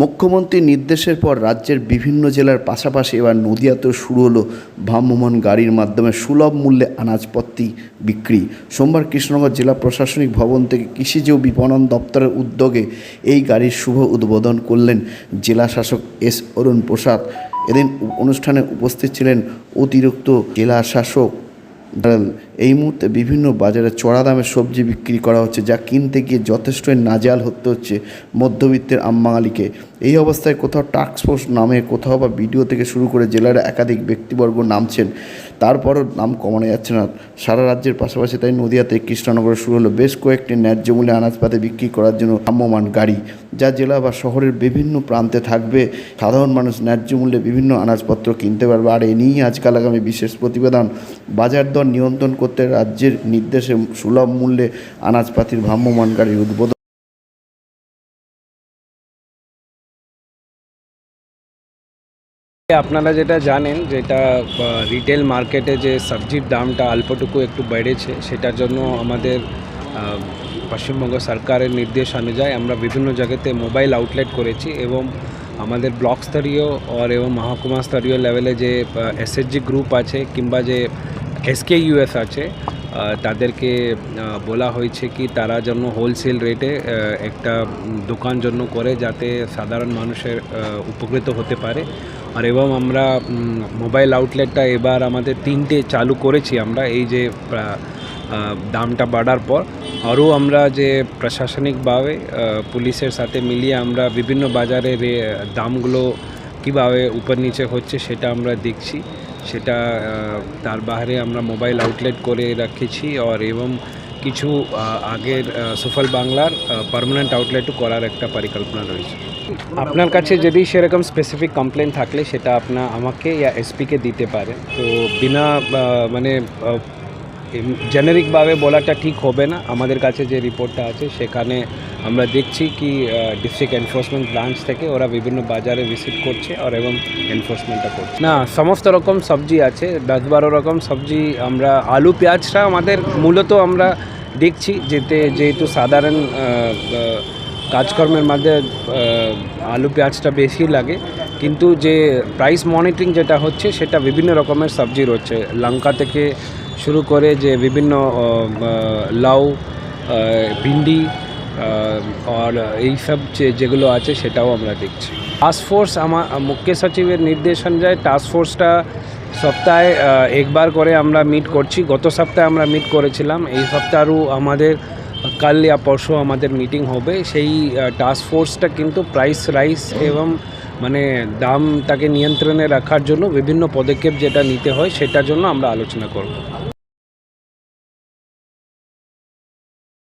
মুখ্যমন্ত্রীর নির্দেশের পর রাজ্যের বিভিন্ন জেলার পাশাপাশি এবার নদিয়াতেও শুরু হলো ভ্রাম্যমাণ গাড়ির মাধ্যমে সুলভ মূল্যে আনাজপত্তি বিক্রি। সোমবার কৃষ্ণনগর জেলা প্রশাসনিক ভবন থেকে কৃষিজ বিপণন দপ্তরের উদ্যোগে এই গাড়ির শুভ উদ্বোধন করলেন জেলা শাসক এস অরুণ প্রসাদ। এদিন অনুষ্ঠানে উপস্থিত ছিলেন অতিরিক্ত জেলা শাসক এই মুহূর্তে বিভিন্ন বাজারে চড়া দামে সবজি বিক্রি করা হচ্ছে, যা কিনতে গিয়ে যথেষ্ট নাজাল হতে হচ্ছে মধ্যবিত্তের আমবাঙালিকে এই অবস্থায় কোথাও টাস্ক ফোর্স নামে কোথাও বা ভিডিও থেকে শুরু করে জেলার একাধিক ব্যক্তিবর্গ নামছেন তারপরও নাম কমানো যাচ্ছে না। সারা রাজ্যের পাশাপাশি তাই নদিয়াতে কৃষ্ণনগরে শুরু হলো বেশ কয়েকটি ন্যায্য মূল্যে আনাজপাতি বিক্রি করার জন্য ভ্রাম্যমান গাড়ি, যা জেলা বা শহরের বিভিন্ন প্রান্তে থাকবে। সাধারণ মানুষ ন্যায্য মূল্যে বিভিন্ন আনাজপত্র কিনতে পারবে। আর এ নিয়েই আজকাল আগামী বিশেষ প্রতিবেদন। বাজার দর নিয়ন্ত্রণ করতে রাজ্যের নির্দেশে সুলভ মূল্যে আনাজপাতির ভ্রাম্যমান গাড়ির উদ্বোধন আপনারা যেটা জানেন, যেটা রিটেল মার্কেটে যে সবজির দামটা অল্পটুকু একটু বেড়েছে, সেটার জন্য আমাদের পশ্চিমবঙ্গ সরকারের নির্দেশ অনুযায়ী আমরা বিভিন্ন জায়গাতে মোবাইল আউটলেট করেছি এবং আমাদের ব্লক স্তরীয় আর এবং মহকুমা স্তরীয় লেভেলে যে এসএসজি গ্রুপ আছে কিংবা যে এসকে ইউএস আছে তাদেরকে বলা হয়েছে কি তারা যেন হোলসেল রেটে একটা দোকান জন্য করে যাতে সাধারণ মানুষের উপকৃত হতে পারে। আর এবং আমরা মোবাইল আউটলেটটা এবার আমাদের তিনটে চালু করেছি আমরা। এই যে দামটা বাড়ার পর আরও আমরা যে প্রশাসনিকভাবে পুলিশের সাথে মিলিয়ে আমরা বিভিন্ন বাজারে রে- দামগুলো কীভাবে উপর নিচে হচ্ছে সেটা আমরা দেখছি। সেটা তার বাইরে আমরা মোবাইল আউটলেট করে রাখেছি আর এবং কিছু আগের সুফল বাংলার পার্মানেন্ট আউটলেটও করার একটা পরিকল্পনা রয়েছে। আপনার কাছে যদি সেরকম স্পেসিফিক কমপ্লেন থাকলে সেটা আপনা, আমাকে, ইয়া এসপিকে দিতে পারে তো বিনা মানে জেনারিকভাবে বলাটা ঠিক হবে না। আমাদের কাছে যে রিপোর্টটা আছে, সেখানে আমরা দেখছি কি ডিস্ট্রিক্ট এনফোর্সমেন্ট ব্রাঞ্চ থেকে ওরা বিভিন্ন বাজারে ভিজিট করছে আর এবং এনফোর্সমেন্টটা করছে। না, সমস্ত রকম সবজি আছে, দশ বারো রকম সবজি আমরা, আলু, পেঁয়াজটা আমাদের মূলত আমরা দেখছি, যেতে, যেহেতু সাধারণ কাজকর্মের মধ্যে আলু, পেঁয়াজটা বেশি লাগে, কিন্তু যে প্রাইস মনিটরিং যেটা হচ্ছে, সেটা বিভিন্ন রকমের সবজি রয়েছে। লঙ্কা থেকে শুরু করে যে বিভিন্ন লাউ ভিন্ডি আর এইসব যে যেগুলো আছে সেটাও আমরা দেখছি। টাস্ক ফোর্স আমার, মুখ্য সচিবের নির্দেশ অনুযায়ী টাস্ক ফোর্সটা সপ্তাহে একবার করে আমরা মিট করছি। গত সপ্তাহে আমরা মিট করেছিলাম। এই সপ্তাহেও আমাদের, কাল या পরশু আমাদের মিটিং হবে। সেই টাস্ক ফোর্সটা কিন্তু প্রাইস রাইস এবং মানে দাম তাকে নিয়ন্ত্রণে রাখার জন্য বিভিন্ন পদক্ষেপ যেটা নিতে হয় সেটার জন্য আমরা আলোচনা করব।